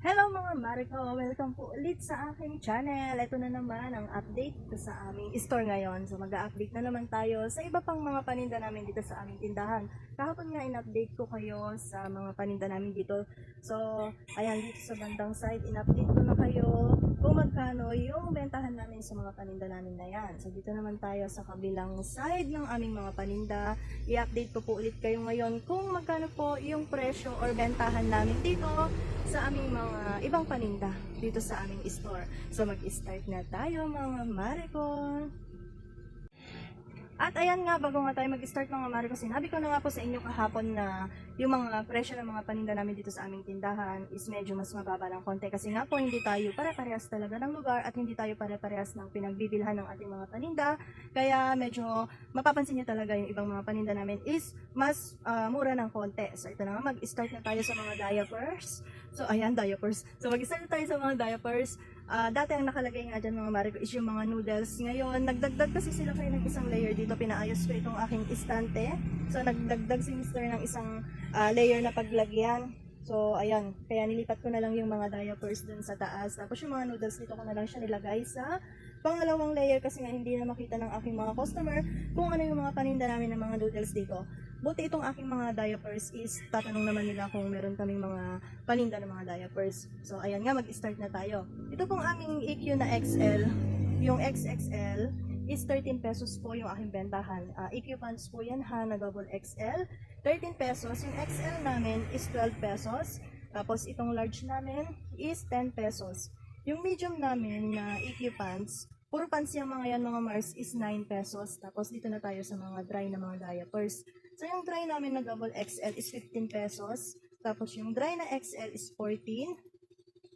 Hello mga Mariko! Welcome po ulit sa aking channel. Ito na naman ang update sa aming store ngayon. So mag-update na naman tayo sa iba pang mga paninda namin dito sa aming tindahan. Kahapon nga in-update ko kayo sa mga paninda namin dito. So ayan dito sa bandang side, in-update ko na kayo kung magkano yung bentahan namin sa mga paninda namin na yan. So dito naman tayo sa kabilang side ng aming mga paninda. I-update ko po ulit kayo ngayon kung magkano po yung presyo or bentahan namin dito sa aming mga ibang paninda dito sa aming store. So mag-start na tayo mga Maricon! At ayan nga, bago nga tayo mag-start mga Mariko, sinabi ko na nga po sa inyo kahapon na yung mga presyo ng mga paninda namin dito sa aming tindahan is medyo mas mababa ng konti. Kasi nga po, hindi tayo pare-parehas talaga ng lugar at hindi tayo pare-parehas ng pinagbibilhan ng ating mga paninda. Kaya medyo mapapansin nyo talaga yung ibang mga paninda namin is mas ah, mura ng konti. So ito na nga, mag-start na tayo sa mga diapers. So ayan, diapers. So mag-start na tayo sa mga diapers. Ah, dati ang nakalagay nga dyan mga Mariko is yung mga noodles. Ngayon, nagdagdag kasi sila kayo ng isang layer dito. Pinaayos ko itong aking istante. So, nagdagdag si Mr. ng isang ah, layer na paglagyan. So, ayan. Kaya nilipat ko na lang yung mga diapers dun sa taas. Tapos yung mga noodles dito ko na lang siya nilagay sa pangalawang layer kasi nga hindi na makita ng aking mga customer kung ano yung mga paninda namin ng mga noodles dito. Buti itong aking mga diapers is tatanong naman nila kung meron kaming mga paninda ng mga diapers. So, ayan nga, mag-start na tayo. Ito pong aming EQ na XL, yung XXL is 13 pesos po yung aking bentahan. Ah, EQ pants po yan ha, na double XL. 13 pesos. Yung XL namin is 12 pesos. Tapos itong large namin is 10 pesos. Yung medium namin na EQ pants, puro pants yung mga yan mga Mars is 9 pesos. Tapos dito na tayo sa mga dry na mga diapers. So yung dry namin na double XL is 15 pesos. Tapos yung dry na XL is 14.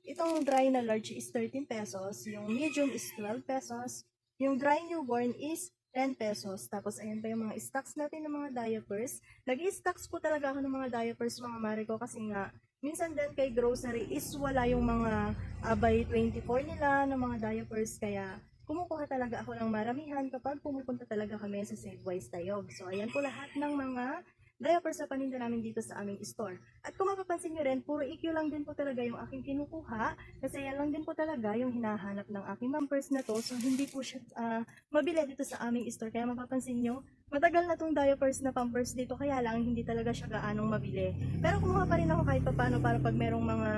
Itong dry na large is 13 pesos. Yung medium is 12 pesos. Yung dry newborn is 10 pesos. Tapos ayan pa yung mga stocks natin ng mga diapers. Nag-stocks po talaga ako ng mga diapers mga Mariko kasi nga minsan din kay grocery is wala yung mga abay 24 nila ng mga diapers kaya kumukuha talaga ako ng maramihan kapag pumupunta talaga kami sa Safewise Tayog. So ayan po lahat ng mga diapers sa paninda namin dito sa aming store. At kung mapapansin nyo rin, puro EQ lang din po talaga yung aking kinukuha kasi yan lang din po talaga yung hinahanap ng aking pampers na to. So hindi po siya ah, mabili dito sa aming store. Kaya mapapansin nyo, matagal na tong diapers na pampers dito kaya lang hindi talaga siya gaanong mabili. Pero kumuha pa rin ako kahit paano para pag merong mga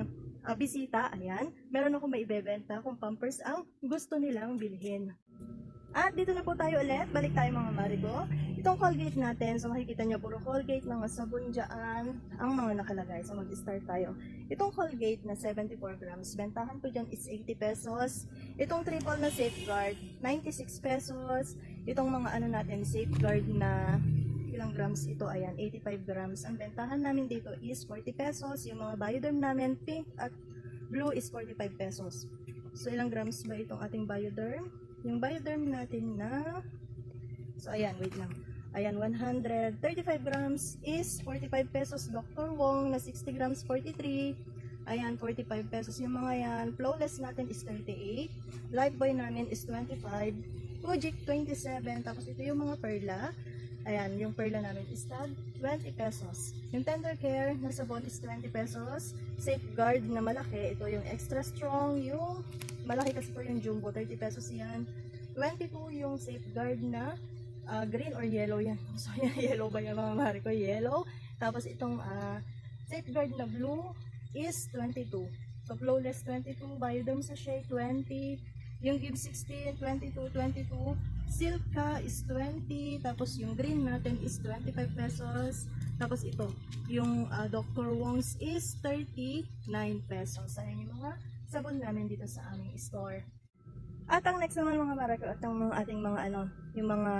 ah, bisita, ayan, meron ako maibebenta kung pampers ang gusto nilang bilhin. At dito na po tayo ulit. Balik tayo mga marigo. Itong Colgate natin, so makikita nyo puro Colgate, mga sabon dyan, ang mga nakalagay. So mag-start tayo. Itong Colgate na 74 grams, bentahan ko dyan is 80 pesos. Itong triple na safeguard, 96 pesos. Itong mga ano natin, safeguard na ilang grams ito, ayan, 85 grams. Ang bentahan namin dito is 40 pesos. Yung mga bioderm namin, pink at blue is 45 pesos. So ilang grams ba itong ating bioderm? Yung bioderm natin na So ayan, wait lang. Ayan, 135 grams is 45 pesos. Dr. Wong na 60 grams 43. Ayan, 45 pesos yung mga yan. Flawless natin is 38. Lifebuoy namin is 25. Fujic 27. Tapos ito yung mga perla. Ayan, yung perla namin is tag 20 pesos. Yung tender care na sabon is 20 pesos. Safeguard na malaki. Ito yung extra strong. Yung malaki kasi po yung jumbo. 30 pesos yan. 22 yung safeguard na ah, green or yellow yan. So, yan, yellow ba yung mga mahari ko? Yellow. Tapos itong ah, safeguard na blue is 22. So, flawless 22. Bioderm sachet 20. Yung Give 16, 22, 22. Silka is 20. Tapos yung green natin is 25 pesos. Tapos ito, yung ah, Dr. Wong's is 39 pesos. Ayan yung mga sabon namin dito sa aming store. At ang next naman mga barako, at ang mga ating mga ano, yung mga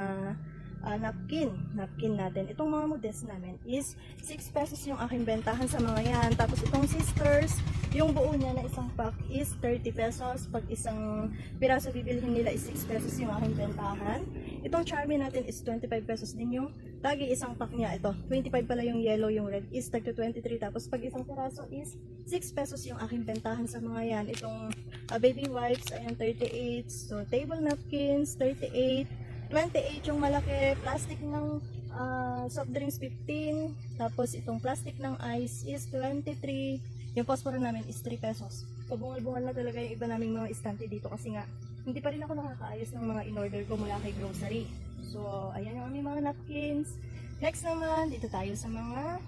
ah, napkin, napkin natin. Itong mga modest namin is 6 pesos yung aking bentahan sa mga yan. Tapos itong sisters, yung buo niya na isang pack is 30 pesos. Pag isang piraso bibilhin nila is 6 pesos yung aking bentahan. Itong Charmy natin is 25 pesos din yung tagi isang pack niya. Ito, 25 pala yung yellow, yung red is tag 23. Tapos pag isang piraso is 6 pesos yung aking bentahan sa mga yan. Itong ah, baby wipes, ayan 38. So table napkins, 38. 28 yung malaki. Plastic ng ah, soft drinks 15. Tapos itong plastic ng ice is 23. Yung phosphor namin is 3 pesos. So, bungal-bungal na talaga yung iba naming mga istante dito kasi nga, hindi pa rin ako nakakaayos ng mga in-order ko mula kay grocery. So, ayan yung aming mga napkins. Next naman, dito tayo sa mga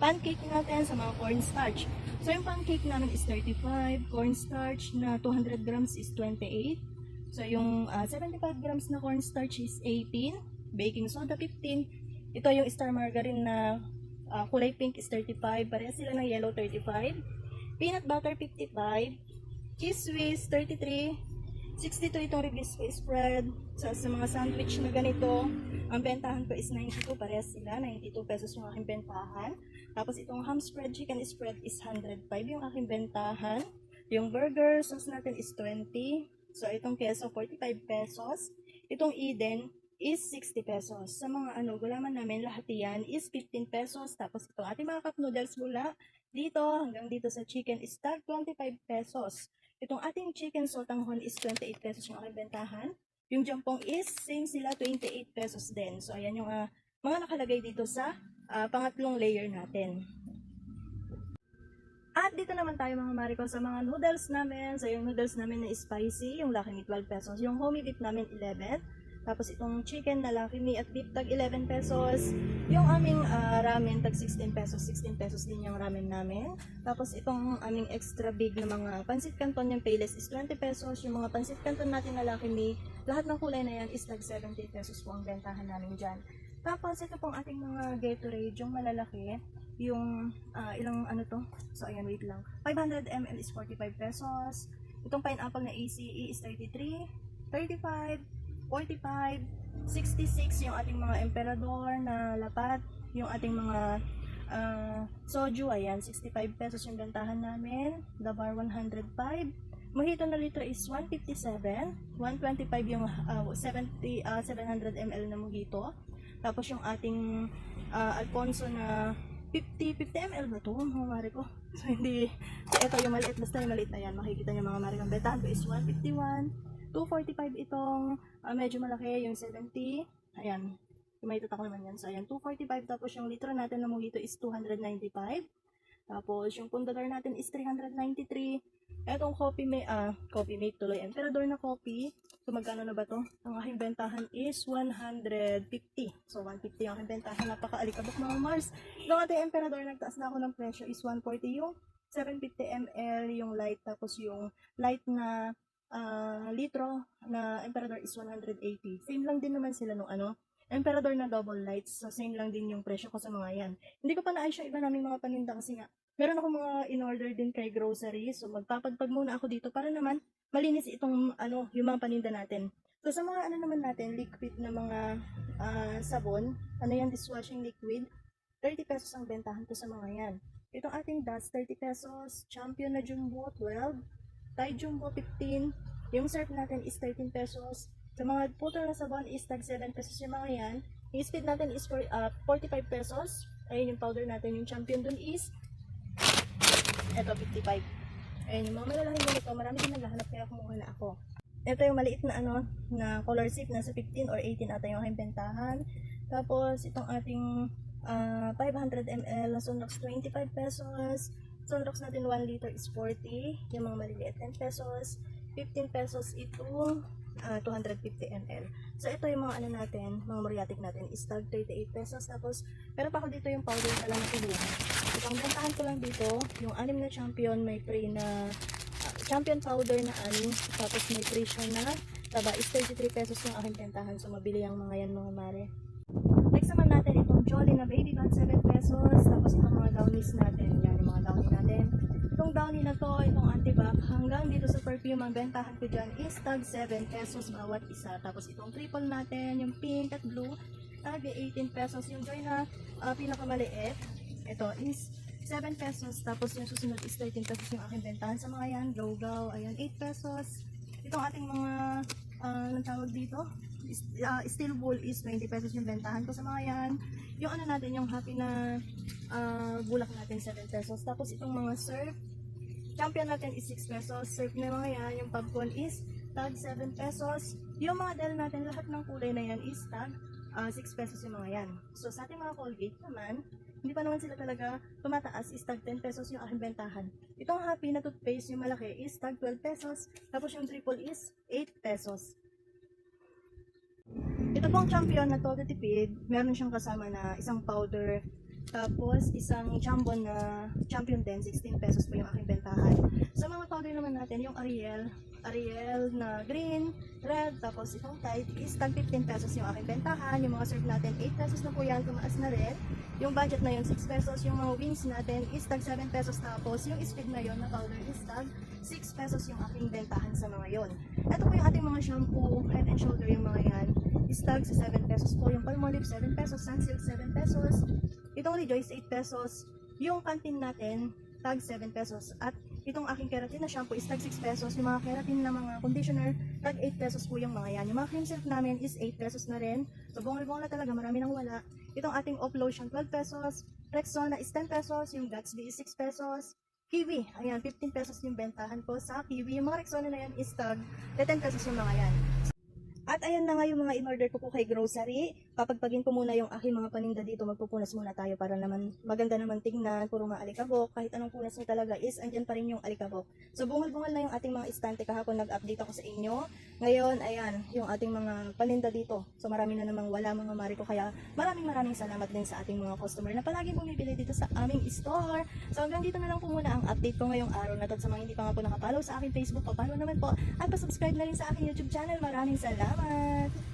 pancake natin, sa mga cornstarch. So, yung pancake namin is 35, cornstarch na 200 grams is 28. So, yung ah, 75 grams na cornstarch is 18, baking soda 15. Ito yung star margarine na ah, kulay pink is 35, parehas sila ng yellow 35. Peanut butter 55, cheese whiz 33, 62 itong face spread. So, sa mga sandwich na ganito, ang bentahan ko is 92, parehas sila. 92 pesos yung aking bentahan. Tapos itong ham spread, chicken spread is 105 yung aking bentahan. Yung burger sauce natin is 20. So, itong keso, 45 pesos. Itong Eden is 60 pesos. Sa mga ano, gulaman namin, lahat yan is 15 pesos. Tapos itong ating mga cup noodles mula dito hanggang dito sa chicken is tag 25 pesos. Itong ating chicken sotanghon is 28 pesos yung aking bentahan. Yung jampong is same sila 28 pesos din. So ayan yung ah, mga nakalagay dito sa ah, pangatlong layer natin. At dito naman tayo mga mariko sa mga noodles namin. So yung noodles namin na spicy, yung Me 12 pesos. Yung homey beef namin 11. Tapos itong chicken na Lucky Me at beef tag 11 pesos. Yung aming ah, ramen tag 16 pesos. 16 pesos din yung ramen namin. Tapos itong aming extra big na mga pansit canton yung payless is 20 pesos. Yung mga pansit canton natin na Lucky Me, lahat ng kulay na yan is tag 70 pesos po ang bentahan namin dyan. Tapos ito pong ating mga Gatorade, yung malalaki, yung ah, ilang ano to? So ayan, wait lang. 500 ml is 45 pesos. Itong pineapple na ACE is 33, 35, 45, 66 yung ating mga emperador na lapat, yung ating mga ah, soju, ayan, 65 pesos yung bentahan namin. The bar 105. Mojito na litro is 157, 125 yung ah, 70 ah, 700 ml na mojito. Tapos yung ating ah, Alfonso na 50, 50 ml ba to mga mare ko? So hindi, ito yung maliit, basta yung maliit na yan, makikita nyo mga mare, ang bentahan ko is 151, 245 itong ah, medyo malaki, yung 70, ayan, may tatak naman yan, so ayan, 245, tapos yung litro natin na mojito is 295, tapos yung pundador natin is 393, etong coffee may, ah, coffee mate tuloy, emperador na coffee, so magkano na ba to? Ang aking bentahan is 150, so 150 yung aking bentahan, napaka-alikabok mga Mars, yung ating emperador, nagtaas na ako ng presyo is 140 yung 750 ml yung light tapos yung light na ah, litro na emperador is 180. Same lang din naman sila nung ano, emperador na double lights. So same lang din yung presyo ko sa mga yan. Hindi ko pa naayos yung iba naming mga paninda kasi nga meron ako mga in-order din kay grocery. So magpapagpag muna ako dito para naman malinis itong ano, yung mga paninda natin. So sa mga ano naman natin, liquid na mga ah, sabon, ano yan, dishwashing liquid, 30 pesos ang bentahan ko sa mga yan. Itong ating dust, 30 pesos. Champion na jumbo, 12. Thai jumbo, 15. Yung surf natin is 13 pesos. Sa mga putol na sabon is tag 7 pesos yung mga yan. Yung speed natin is for, ah, 45 pesos. Ayun yung powder natin. Yung champion dun is eto 55. Ayun yung mga malalaking ganito. Marami din naghahanap kaya kumuha na ako. Ito yung maliit na ano, na color sip, nasa 15 or 18 ata yung aking bentahan. Tapos, itong ating ah, 500 ml na Sunrox 25 pesos. Sunrox natin 1 liter is 40. Yung mga maliliit 10 pesos. 15 pesos itong ah, 250 ml. So, ito yung mga ano natin, mga moriatic natin is tag 38 pesos. Tapos, meron pa ako dito yung powder na lang na tulungan. Ito, ang bentahan ko lang dito, yung anim na champion, may free na ah, champion powder na anim. Tapos, may free siya na taba is 33 pesos yung aking bentahan. So, mabili ang mga yan mga mare. Next naman natin itong Jolly na baby bag 7 pesos. Tapos itong mga downies natin. Yan yung mga downy natin. Itong downy na to, itong antibac, hanggang dito sa perfume, ang bentahan ko dyan is tag 7 pesos bawat isa. Tapos itong triple natin, yung pink at blue, tag 18 pesos. Yung joy na ah, pinakamaliit, ito is 7 pesos. Tapos yung susunod is 13 pesos yung aking bentahan sa mga yan. Go-go, ayan, 8 pesos. Itong ating mga, anong tawag dito? Ah, steel wool is 20 pesos yung bentahan ko sa mga yan. Yung ano natin, yung happy na ah, bulak natin 7 pesos. Tapos itong mga surf, champion natin is 6 pesos. Surf na mga yan, yung popcorn is tag 7 pesos. Yung mga del natin, lahat ng kulay na yan is tag ah, 6 pesos yung mga yan. So sa ating mga Colgate naman, hindi pa naman sila talaga tumataas, is tag 10 pesos yung aking bentahan. Itong happy na toothpaste, yung malaki, is tag 12 pesos. Tapos yung triple is 8 pesos. Ito pong champion na todo tipid, meron siyang kasama na isang powder, tapos isang jumbo na champion din, 16 pesos po yung aking bentahan. Sa mga powder naman natin, yung Ariel, Ariel na green, red, tapos itong Tide is tag 15 pesos yung aking bentahan. Yung mga serve natin, 8 pesos na po yan, tumaas na rin. Yung budget na yun, 6 pesos. Yung mga wings natin is tag 7 pesos tapos. Yung speed na yun na powder is tag 6 pesos yung aking bentahan sa mga yon. Ito po yung ating mga shampoo, head and shoulder yung mga yan. Is tag sa 7 pesos po. Yung Palmolive 7 pesos, Sunsilk 7 pesos. Itong Rejoice 8 pesos. Yung canteen natin, tag 7 pesos. At itong aking keratin na shampoo is tag 6 pesos. Yung mga keratin na mga conditioner, tag 8 pesos po yung mga yan. Yung mga cream silk namin is 8 pesos na rin. So bongol-bongol na talaga, marami nang wala. Itong ating off lotion, 12 pesos. Rexona is 10 pesos. Yung Gatsby is 6 pesos. Kiwi, ayan, 15 pesos yung bentahan ko sa Kiwi. Yung mga Rexona na yan is tag 10 pesos yung mga yan. At ayan na nga yung mga in-order ko po kay grocery. Papagpagin ko muna yung aking mga paninda dito. Magpupunas muna tayo para naman maganda naman tingnan. Puro mga alikabok. Kahit anong punas mo talaga is andyan pa rin yung alikabok. So bungal-bungal na yung ating mga istante. Kahapon nag-update ako sa inyo. Ngayon, ayan, yung ating mga paninda dito. So marami na namang wala mga mari ko. Kaya maraming maraming salamat din sa ating mga customer na palagi bumibili dito sa aming store. So hanggang dito na lang po muna ang update ko ngayong araw na to. Sa mga hindi pa nga po nakapollow sa aking Facebook, papalo naman po. At pa-subscribe na rin sa aking YouTube channel. Maraming salamat!